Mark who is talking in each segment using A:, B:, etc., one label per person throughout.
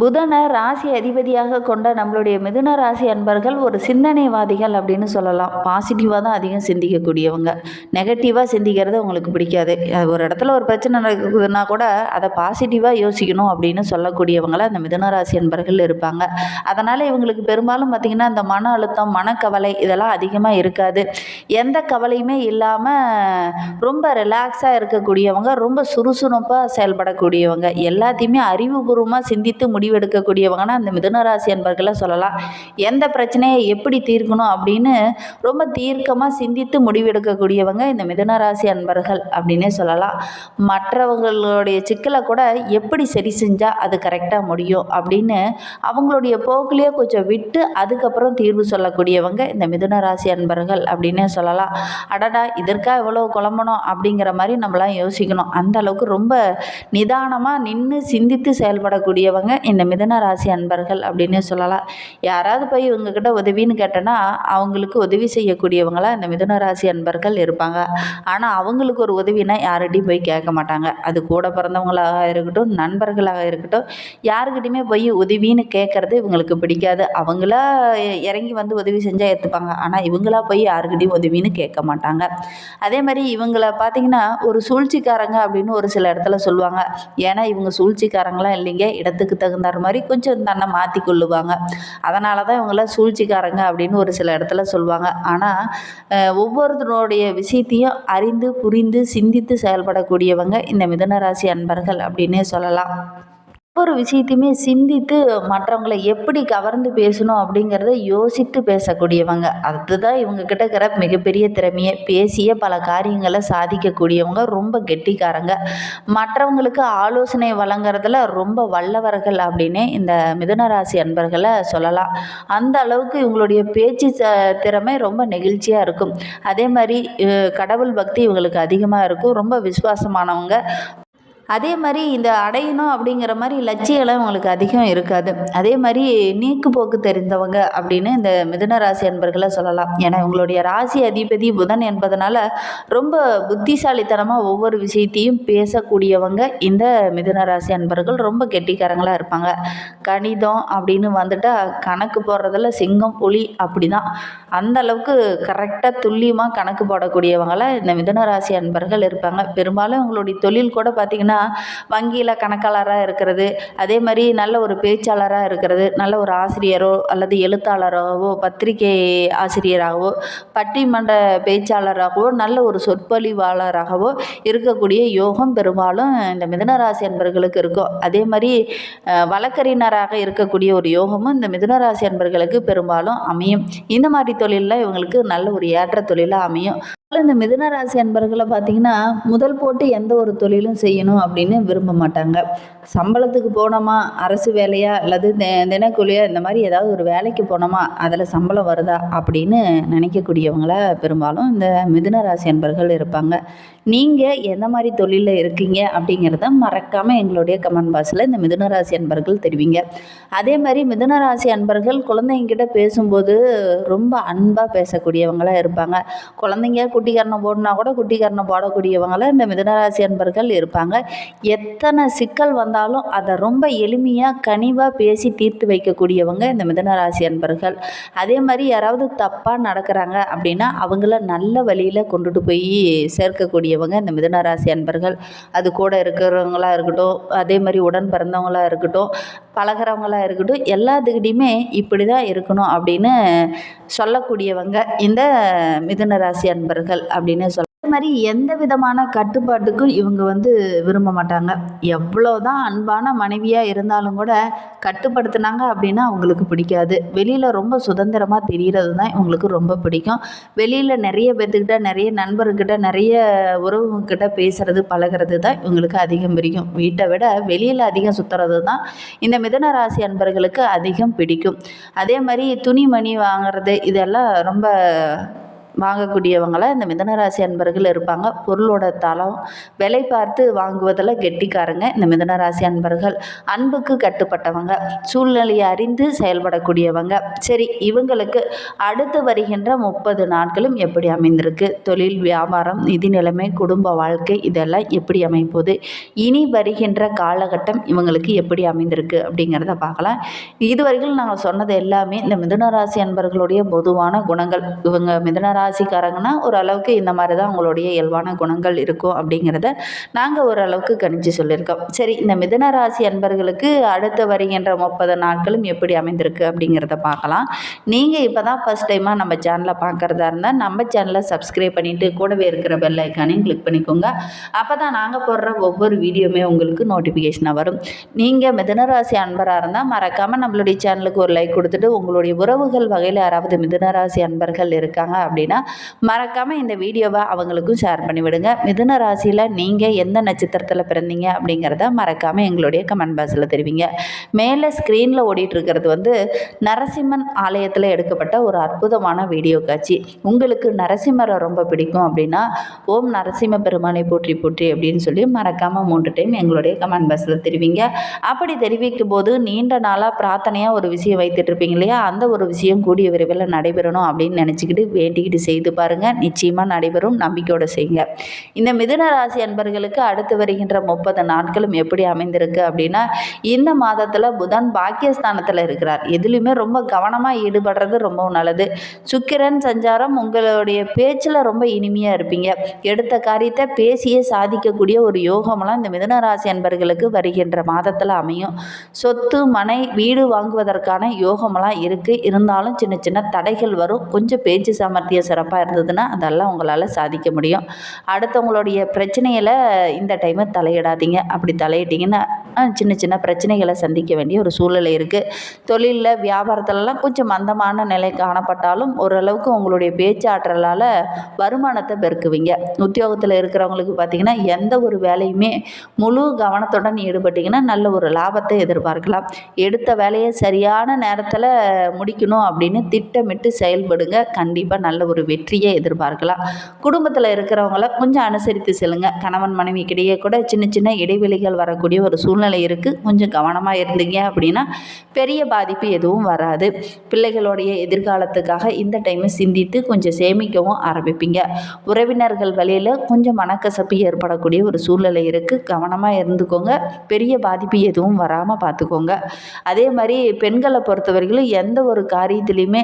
A: புதனை ராசி அதிபதியாக கொண்ட நம்மளுடைய மிதுன ராசி அன்பர்கள் ஒரு சிந்தனைவாதிகள் அப்படின்னு சொல்லலாம். பாசிட்டிவாக தான் அதிகம் சிந்திக்கக்கூடியவங்க. நெகட்டிவாக சிந்திக்கிறது அவங்களுக்கு பிடிக்காது. ஒரு இடத்துல ஒரு பிரச்சனை நடக்குதுன்னா கூட அதை பாசிட்டிவாக யோசிக்கணும் அப்படின்னு சொல்லக்கூடியவங்கள அந்த மிதுன ராசி அன்பர்கள் இருப்பாங்க. அதனால் இவங்களுக்கு பெரும்பாலும் பார்த்திங்கன்னா இந்த மன அழுத்தம் மனக்கவலை இதெல்லாம் அதிகமாக இருக்காது. எந்த கவலையுமே இல்லாமல் ரொம்ப ரிலாக்ஸாக இருக்கக்கூடியவங்க ரொம்ப சுறுசுறுப்பாக செயல்படக்கூடியவங்க. எல்லாத்தையுமே அறிவுபூர்வமாக சிந்தித்து முடி முடிவெடுக்கக்கூடியவங்கன்னா அந்த மிதுனராசி அன்பர்களை சொல்லலாம். எந்த பிரச்சனையை எப்படி தீர்க்கணும் அப்படின்னு ரொம்ப தீர்க்கமாக சிந்தித்து முடிவெடுக்கக்கூடியவங்க இந்த மிதுனராசி அன்பர்கள் அப்படின்னே சொல்லலாம். மற்றவங்களுடைய சிக்கலை கூட எப்படி சரி செஞ்சால் அது கரெக்டாக முடியும் அப்படின்னு அவங்களுடைய போக்குலேயே கொஞ்சம் விட்டு அதுக்கப்புறம் தீர்வு சொல்லக்கூடியவங்க இந்த மிதுன ராசி அன்பர்கள் அப்படின்னே சொல்லலாம். அடடா இதற்காக இவ்வளோ குழம்பணும் அப்படிங்கிற மாதிரி நம்மளாம் யோசிக்கணும். அந்த அளவுக்கு ரொம்ப நிதானமாக நின்று சிந்தித்து செயல்படக்கூடியவங்க இந்த மிதன ராசி அன்பர்கள் அப்படின்னே சொல்லலாம். யாராவது போய் இவங்கக்கிட்ட உதவின்னு கேட்டோன்னா அவங்களுக்கு உதவி செய்யக்கூடியவங்களா இந்த மிதன ராசி அன்பர்கள் இருப்பாங்க. ஆனால் அவங்களுக்கு ஒரு உதவினா யார்கிட்டையும் போய் கேட்க மாட்டாங்க. அது கூட பிறந்தவங்களாக இருக்கட்டும் நண்பர்களாக இருக்கட்டும் யாருக்கிட்டையுமே போய் உதவின்னு கேட்குறது இவங்களுக்கு பிடிக்காது. அவங்களா இறங்கி வந்து உதவி செஞ்சால் ஏற்றுப்பாங்க ஆனால் இவங்களா போய் யாருக்கிட்டையும் உதவின்னு கேட்க மாட்டாங்க. அதே மாதிரி இவங்கள பார்த்திங்கன்னா ஒரு சூழ்ச்சிக்காரங்க அப்படின்னு ஒரு சில இடத்துல சொல்லுவாங்க. ஏன்னா இவங்க சூழ்ச்சிக்காரங்களாம் இல்லைங்க இடத்துக்கு தகுந்த தகுந்தாற மாதிரி கொஞ்சம் தன்னை மாற்றி கொள்ளுவாங்க. அதனால தான் இவங்களாம் சூழ்ச்சிக்காரங்க அப்படின்னு ஒரு சில இடத்துல சொல்லுவாங்க. ஆனால் ஒவ்வொருத்தருடைய விஷயத்தையும் அறிந்து புரிந்து சிந்தித்து செயல்படக்கூடியவங்க இந்த மிதனராசி அன்பர்கள் அப்படின்னே சொல்லலாம். ஒவ்வொரு விஷயத்தையுமே சிந்தித்து மற்றவங்களை எப்படி கவர்ந்து பேசணும் அப்படிங்கிறத யோசித்து பேசக்கூடியவங்க. அதுதான் இவங்க கிட்ட இருக்கிற மிகப்பெரிய திறமையை. பேசிய பல காரியங்களை சாதிக்கக்கூடியவங்க ரொம்ப கெட்டிக்காரங்க. மற்றவங்களுக்கு ஆலோசனை வழங்குறதுல ரொம்ப வல்லவர்கள் அப்படின்னே இந்த மிதுனராசி அன்பர்களை சொல்லலாம். அந்த அளவுக்கு இவங்களுடைய பேச்சு ச திறமை ரொம்ப நெகிழ்ச்சியாக இருக்கும். அதே மாதிரி கடவுள் பக்தி இவங்களுக்கு அதிகமாக இருக்கும். ரொம்ப விசுவாசமானவங்க. அதே மாதிரி இந்த அடையணும் அப்படிங்கிற மாதிரி லட்சியம்லாம் உங்களுக்கு அதிகம் இருக்காது. அதே மாதிரி நீக்கு போக்கு தெரிந்தவங்க அப்படின்னு இந்த மிதுன ராசி அன்பர்களை சொல்லலாம். ஏன்னா இவங்களுடைய ராசி அதிபதி புதன் என்பதனால ரொம்ப புத்திசாலித்தனமாக ஒவ்வொரு விஷயத்தையும் பேசக்கூடியவங்க இந்த மிதுன ராசி அன்பர்கள் ரொம்ப கெட்டிக்காரங்களாக இருப்பாங்க. கணிதம் அப்படின்னு வந்துட்டால் கணக்கு போடுறதுல சிங்கம் புலி அப்படி தான் அந்த அளவுக்கு கரெக்டாக துல்லியமாக கணக்கு போடக்கூடியவங்களாம் இந்த மிதுன ராசி அன்பர்கள் இருப்பாங்க. பெரும்பாலும் உங்களுடைய தொழில் கூட பார்த்திங்கன்னா வங்கியில் கணக்காளராக இருக்கிறது அதே மாதிரி நல்ல ஒரு பேச்சாளராக இருக்கிறது நல்ல ஒரு ஆசிரியரோ அல்லது எழுத்தாளராகவோ பத்திரிகை ஆசிரியராகவோ பட்டிமன்ற பேச்சாளராகவோ நல்ல ஒரு சொற்பொழிவாளராகவோ இருக்கக்கூடிய யோகம் பெரும்பாலும் இந்த மிதுனராசி அன்பர்களுக்கு இருக்கும். அதே மாதிரி வழக்கறிஞராக இருக்கக்கூடிய ஒரு யோகமும் இந்த மிதுனராசி அன்பர்களுக்கு பெரும்பாலும் அமையும். இந்த மாதிரி தொழிலில் இவங்களுக்கு நல்ல ஒரு ஏற்ற தொழிலாக அமையும். இந்த மிதுன ராசி அன்பர்களை பார்த்தீங்கன்னா முதல் போட்டு எந்த ஒரு தொழிலும் செய்யணும் அப்படின்னு விரும்ப மாட்டாங்க. சம்பளத்துக்கு போனோமா அரசு வேலையா அல்லது தி தினக்கூலியா இந்த மாதிரி ஏதாவது ஒரு வேலைக்கு போனோமா அதில் சம்பளம் வருதா அப்படின்னு நினைக்கக்கூடியவங்கள பெரும்பாலும் இந்த மிதுன ராசி அன்பர்கள் இருப்பாங்க. நீங்கள் எந்த மாதிரி தொழிலில் இருக்கீங்க அப்படிங்கிறத மறக்காமல் எங்களுடைய கமெண்ட் பாக்ஸில் இந்த மிதுனராசி அன்பர்கள் தெரிவிங்க. அதே மாதிரி மிதுனராசி அன்பர்கள் குழந்தைங்கிட்ட பேசும்போது ரொம்ப அன்பாக பேசக்கூடியவங்களாக இருப்பாங்க. குழந்தைங்க குட்டிகரணம் போடனா கூட குட்டிக்கரணம் போடக்கூடியவங்களாக இந்த மிதுனராசி அன்பர்கள் இருப்பாங்க. எத்தனை சிக்கல் வந்தாலும் அதை ரொம்ப எளிமையாக கனிவாக பேசி தீர்த்து வைக்கக்கூடியவங்க இந்த மிதுனராசி அன்பர்கள். அதே மாதிரி யாராவது தப்பாக நடக்கிறாங்க அப்படின்னா அவங்கள நல்ல வழியில் கொண்டுட்டு போய் சேர்க்கக்கூடிய சேர்க்கக்கூடியவங்க இந்த மிதுனராசி அன்பர்கள். அது கூட இருக்கிறவங்களா இருக்கட்டும் அதே மாதிரி உடன் பிறந்தவங்களா இருக்கட்டும் பழகிறவங்களாக இருக்கட்டும் எல்லாத்துக்கிட்டையுமே இப்படி தான் இருக்கணும் அப்படின்னு சொல்லக்கூடியவங்க இந்த மிதுன ராசி அன்பர்கள் அப்படின்னு சொல்ல மாதிரி எந்த விதமான கட்டுப்பாட்டுக்கும் இவங்க வந்து விரும்ப மாட்டாங்க. எவ்வளோ தான் அன்பான மனைவியாக இருந்தாலும் கூட கட்டுப்படுத்துனாங்க அப்படின்னா அவங்களுக்கு பிடிக்காது. வெளியில் ரொம்ப சுதந்திரமாக தெரிகிறது தான் இவங்களுக்கு ரொம்ப பிடிக்கும். வெளியில் நிறைய பேர்த்துக்கிட்ட நிறைய நண்பர்கிட்ட நிறைய உறவுகிட்ட பேசுகிறது பழகிறது தான் இவங்களுக்கு அதிகம் பிடிக்கும். வீட்டை விட வெளியில் அதிகம் சுற்றுறது தான் இந்த மிதன ராசி அன்பர்களுக்கு அதிகம் பிடிக்கும். அதே மாதிரி துணிமணி வாங்குறது இதெல்லாம் ரொம்ப வாங்கக்கூடியவங்கள இந்த மிதனராசி அன்பர்கள் இருப்பாங்க. பொருளோட தளம் விலை பார்த்து வாங்குவதில் கெட்டிக்காரங்க இந்த மிதனராசி அன்பர்கள். அன்புக்கு கட்டுப்பட்டவங்க சூழ்நிலையை அறிந்து செயல்படக்கூடியவங்க. சரி இவங்களுக்கு அடுத்து வருகின்ற முப்பது நாட்களும் எப்படி அமைந்திருக்கு? தொழில் வியாபாரம் நிதி நிலைமை குடும்ப வாழ்க்கை இதெல்லாம் எப்படி அமைப்போது? இனி வருகின்ற காலகட்டம் இவங்களுக்கு எப்படி அமைந்திருக்கு அப்படிங்கிறத பார்க்கலாம். இதுவரைக்கும் நாங்கள் சொன்னது எல்லாமே இந்த மிதுனராசி அன்பர்களுடைய பொதுவான குணங்கள். இவங்க ராசிக்காரங்கன்னா ஓரளவுக்கு இந்த மாதிரி தான் அவங்களுடைய இயல்பான குணங்கள் இருக்கும் அப்படிங்கிறத நாங்கள் ஓரளவுக்கு கணிச்சு சொல்லியிருக்கோம். சரி இந்த மிதுனராசி அன்பர்களுக்கு அடுத்து வருகின்ற முப்பது நாட்களும் எப்படி அமைந்திருக்கு அப்படிங்கிறத பார்க்கலாம். நீங்கள் இப்போ தான் ஃபஸ்ட் டைமாக நம்ம சேனலை பார்க்குறதா இருந்தால் நம்ம சேனலை சப்ஸ்கிரைப் பண்ணிவிட்டு கூடவே இருக்கிற பெல் ஐக்கானையும் கிளிக் பண்ணிக்கோங்க. அப்போ தான் நாங்கள் போடுற ஒவ்வொரு வீடியோவுமே உங்களுக்கு நோட்டிஃபிகேஷனாக வரும். நீங்கள் மிதனராசி அன்பராக இருந்தால் மறக்காமல் நம்மளுடைய சேனலுக்கு ஒரு லைக் கொடுத்துட்டு உங்களுடைய உறவுகள் வகையில் யாராவது மிதுனராசி அன்பர்கள் இருக்காங்க அப்படின்னா மறக்காமல் இந்த வீடியோவை அவங்களுக்கும் ஷேர் பண்ணிவிடுங்க. மிதுன ராசியில் நீங்கள் எந்த நட்சத்திரத்தில் பிறந்தீங்க அப்படிங்கிறத மறக்காமல் எங்களுடைய கமெண்ட் பாக்ஸில் தெரிவிங்க. மேலே ஸ்க்ரீனில் ஓடிட்டுருக்கிறது வந்து நரசிம்மன் ஆலயத்தில் எடுக்கப்பட்ட ஒரு அற்புதமான வீடியோ காட்சி. உங்களுக்கு நரசிம்மரை ரொம்ப பிடிக்கும் அப்படின்னா ஓம் நரசிம்ம பெருமானை போற்றி போற்றி அப்படின்னு சொல்லி மறக்காமல் மூன்று டைம் எங்களுடைய கமெண்ட் பாக்ஸில் தெரிவிங்க. அப்படி தெரிவிக்கும் போது நீண்ட நாளாக பிரார்த்தனையாக ஒரு விஷயம் வைத்துட்டு இருப்பீங்க இல்லையா? அந்த ஒரு விஷயம் கூடிய விரைவில் நடைபெறணும் அப்படின்னு நினச்சிக்கிட்டு வேண்டிக்கிட்டு செய்து பாருங்கள் நிச்சயமாக நடைபெறும். நம்பிக்கையோடு செய்யுங்க. இந்த மிதுன ராசி அன்பர்களுக்கு அடுத்து வருகின்ற முப்பது நாட்களும் எப்படி அமைந்திருக்கு அப்படின்னா இந்த மாதத்தில் புதன் பாக்கியஸ்தானத்தில் இருக்கிறார். எதுலேயுமே ரொம்ப கவனமாக ஈடுபடுறது ரொம்ப நல்லது. சுக்கிரன் சஞ்சாரம் உங்களுடைய பேச்சில் ரொம்ப இனிமையாக இருப்பீங்க. எடுத்த காரியத்தை பேசியே சாதிக்கக்கூடிய ஒரு யோகமெல்லாம் இந்த மிதுன ராசி அன்பர்களுக்கு வருகின்ற மாதத்தில் அமையும். சொத்து மனை வீடு வாங்குவதற்கான யோகமெல்லாம் இருக்குது இருந்தாலும் சின்ன சின்ன தடைகள் வரும். கொஞ்சம் பேச்சு சாமர்த்தியம் சிறப்பாக இருந்ததுன்னா அதெல்லாம் உங்களால் சாதிக்க முடியும். அடுத்தவங்களுடைய பிரச்சனையில் இந்த டைமு தலையிடாதீங்க. அப்படி தலையிட்டிங்கன்னா சின்ன சின்ன பிரச்சனைகளை சந்திக்க வேண்டிய ஒரு சூழ்நிலை இருக்குது தொழிலில் வியாபாரத்துலலாம் கொஞ்சம் மந்தமான நிலை காணப்பட்டாலும் ஓரளவுக்கு உங்களுடைய பேச்சாற்றலால் வருமானத்தை பெருக்குவீங்க. உத்தியோகத்தில் இருக்கிறவங்களுக்கு பார்த்தீங்கன்னா எந்த ஒரு வேலையுமே முழு கவனத்துடன் ஈடுபட்டிங்கன்னா நல்ல ஒரு லாபத்தை எதிர்பார்க்கலாம். எடுத்த வேலையை சரியான நேரத்தில் முடிக்கணும் அப்படின்னு திட்டமிட்டு செயல்படுங்க. கண்டிப்பாக நல்ல ஒரு வெற்றியை எதிர்பார்க்கலாம். குடும்பத்தில் இருக்கிறவங்கள கொஞ்சம் அனுசரித்து செல்லுங்க. கணவன் மனைவிக்கிடையே கூட சின்ன சின்ன இடைவெளிகள் வரக்கூடிய ஒரு சூழ்நிலை இருக்குது கொஞ்சம் கவனமாக இருந்தீங்க அப்படின்னா பெரிய பாதிப்பு எதுவும் வராது. பிள்ளைகளுடைய எதிர்காலத்துக்காக இந்த டைமை சிந்தித்து கொஞ்சம் சேமிக்கவும் ஆரம்பிப்பீங்க. உறவினர்கள் வழியில் கொஞ்சம் மனக்கசப்பு ஏற்படக்கூடிய ஒரு சூழ்நிலை இருக்குது கவனமாக இருந்துக்கோங்க. பெரிய பாதிப்பு எதுவும் வராமல் பார்த்துக்கோங்க அதே மாதிரி பெண்களை பொறுத்தவரையிலும் எந்த ஒரு காரியத்துலேயுமே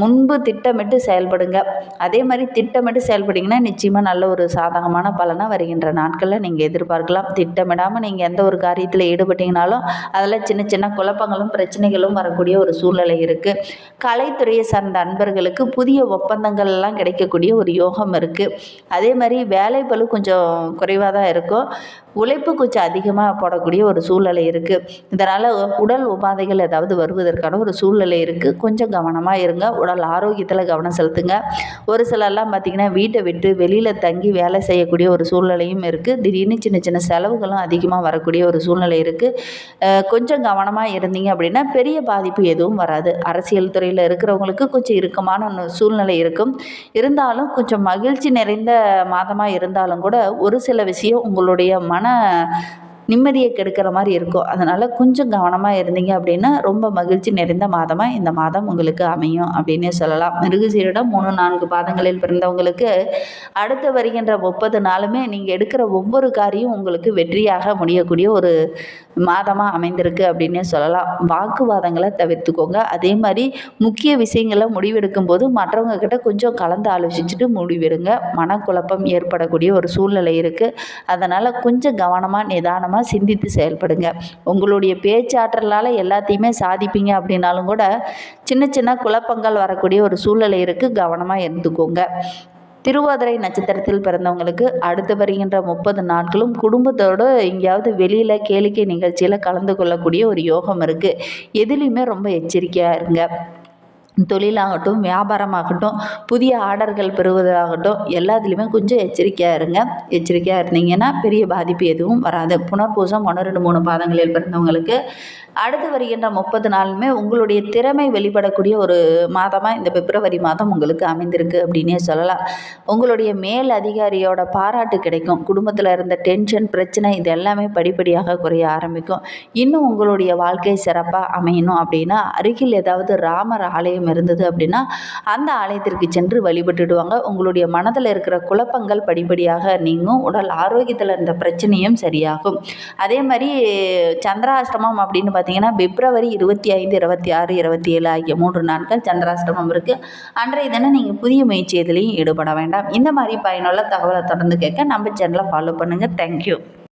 A: முன்பு திட்டமிட்டு செயல்படுங்க. அதே மாதிரி திட்டமிட்டு செயல்பட்டிங்கன்னா நிச்சயமாக நல்ல ஒரு சாதகமான பலனாக வருகின்ற நாட்களில் நீங்கள் எதிர்பார்க்கலாம். திட்டமிடாமல் நீங்கள் எந்த ஒரு காரியத்தில் ஈடுபட்டீங்கனாலும் அதில் சின்ன சின்ன குழப்பங்களும் பிரச்சனைகளும் வரக்கூடிய ஒரு சூழ்நிலை இருக்குது கலைத்துறையை சார்ந்த அன்பர்களுக்கு புதிய ஒப்பந்தங்கள்லாம் கிடைக்கக்கூடிய ஒரு யோகம் இருக்குது அதே மாதிரி வேலை பளு கொஞ்சம் குறைவாக தான் இருக்கும். உழைப்பு கொஞ்சம் அதிகமாக போடக்கூடிய ஒரு சூழ்நிலை இருக்குது இதனால் உடல் உபாதைகள் ஏதாவது வருவதற்கான ஒரு சூழ்நிலை இருக்குது கொஞ்சம் கவனமாக இருங்க. உடல் ஆரோக்கியத்தில் கவனம் செலுத்துங்க. ஒரு சிலர்லாம் பார்த்திங்கன்னா வீட்டை விட்டு வெளியில் தங்கி வேலை செய்யக்கூடிய ஒரு சூழ்நிலையும் இருக்குது திடீர்னு சின்ன சின்ன செலவுகளும் அதிகமாக வரக்கூடிய ஒரு சூழ்நிலை இருக்குது கொஞ்சம் கவனமாக இருந்தீங்க அப்படின்னா பெரிய பாதிப்பு எதுவும் வராது. அரசியல் துறையில் இருக்கிறவங்களுக்கு கொஞ்சம் இறுக்கமான சூழ்நிலை இருக்கும். இருந்தாலும் கொஞ்சம் மகிழ்ச்சி நிறைந்த மாதமாக இருந்தாலும் கூட ஒரு சில விஷயம் உங்களுடைய மன விதமான நிம்மதியை கெடுக்கிற மாதிரி இருக்கும் அதனால் கொஞ்சம் கவனமாக இருந்தீங்க அப்படின்னா ரொம்ப மகிழ்ச்சி நிறைந்த மாதமாக இந்த மாதம் உங்களுக்கு அமையும் அப்படின்னே சொல்லலாம். மிருகசீரிடம் மூணு நான்கு பாதங்களில் பிறந்தவங்களுக்கு அடுத்து வருகின்ற முப்பது நாளுமே நீங்கள் எடுக்கிற ஒவ்வொரு காரியம் உங்களுக்கு வெற்றியாக முடியக்கூடிய ஒரு மாதமாக அமைந்திருக்கு அப்படின்னே சொல்லலாம். வாக்குவாதங்களை தவிர்த்துக்கோங்க. அதே மாதிரி முக்கிய விஷயங்களை முடிவெடுக்கும் போது மற்றவங்க கிட்ட கொஞ்சம் கலந்து ஆலோசிச்சுட்டு முடிவெடுங்க. மனக்குழப்பம் ஏற்படக்கூடிய ஒரு சூழ்நிலை இருக்குது அதனால் கொஞ்சம் கவனமாக நிதானமாக சிந்தித்து செயல்படுங்க. உங்களுடைய பேச்சாற்றலால் எல்லாத்தையுமே சாதிப்பீங்க அப்படின்னாலும் கூட சின்ன சின்ன குழப்பங்கள் வரக்கூடிய ஒரு சூழ்நிலை இருக்குது கவனமாக இருந்துக்கோங்க. திருவாதிரை நட்சத்திரத்தில் பிறந்தவங்களுக்கு அடுத்து வருகின்ற முப்பது நாட்களும் குடும்பத்தோடு எங்கேயாவது வெளியில் கேளிக்கை நிகழ்ச்சியில் கலந்து கொள்ளக்கூடிய ஒரு யோகம் இருக்குது எதுலேயுமே ரொம்ப எச்சரிக்கையாக இருங்க. தொழிலாகட்டும் வியாபாரமாகட்டும் புதிய ஆர்டர்கள் பெறுவதாகட்டும் எல்லாத்துலேயுமே கொஞ்சம் எச்சரிக்கையாக இருங்க. எச்சரிக்கையாக இருந்தீங்கன்னா பெரிய பாதிப்பு எதுவும் வராது. புனர்பூசம் ஒன்று ரெண்டு மூணு பாதங்களில் பிறந்தவங்களுக்கு அடுத்து வருகின்ற முப்பது நாளுமே உங்களுடைய திறமை வெளிப்படக்கூடிய ஒரு மாதமாக இந்த பிப்ரவரி மாதம் உங்களுக்கு அமைந்திருக்கு அப்படின்னே சொல்லலாம். உங்களுடைய மேல் அதிகாரியோட பாராட்டு கிடைக்கும். குடும்பத்தில் இருந்த டென்ஷன் பிரச்சனை இது எல்லாமே படிப்படியாக குறைய ஆரம்பிக்கும். இன்னும் உங்களுடைய வாழ்க்கை சிறப்பாக அமையணும் அப்படின்னா அருகில் ஏதாவது ராமர் ஆலயம் இருந்தது அப்படின்னா அந்த ஆலயத்திற்கு சென்று வழிபட்டுடுவாங்க. உங்களுடைய மனதில் இருக்கிற குழப்பங்கள் படிப்படியாக நீங்கும். உடல் ஆரோக்கியத்தில் இருந்த பிரச்சனையும் சரியாகும். அதே மாதிரி சந்திராஷ்டமம் அப்படின்னு பார்த்தீங்கன்னா பிப்ரவரி இருபத்தி ஐந்து இருபத்தி ஆறு இருபத்தி ஏழு ஆகிய மூன்று நாட்கள் சந்திராஷ்டமம் இருக்குது அன்றைய தினம் நீங்கள் புதிய முயற்சி எதுலேயும் ஈடுபட வேண்டாம். இந்த மாதிரி பயனுள்ள தகவலை தொடர்ந்து கேட்க நம்ம சேனலை ஃபாலோ பண்ணுங்கள் தேங்க்யூ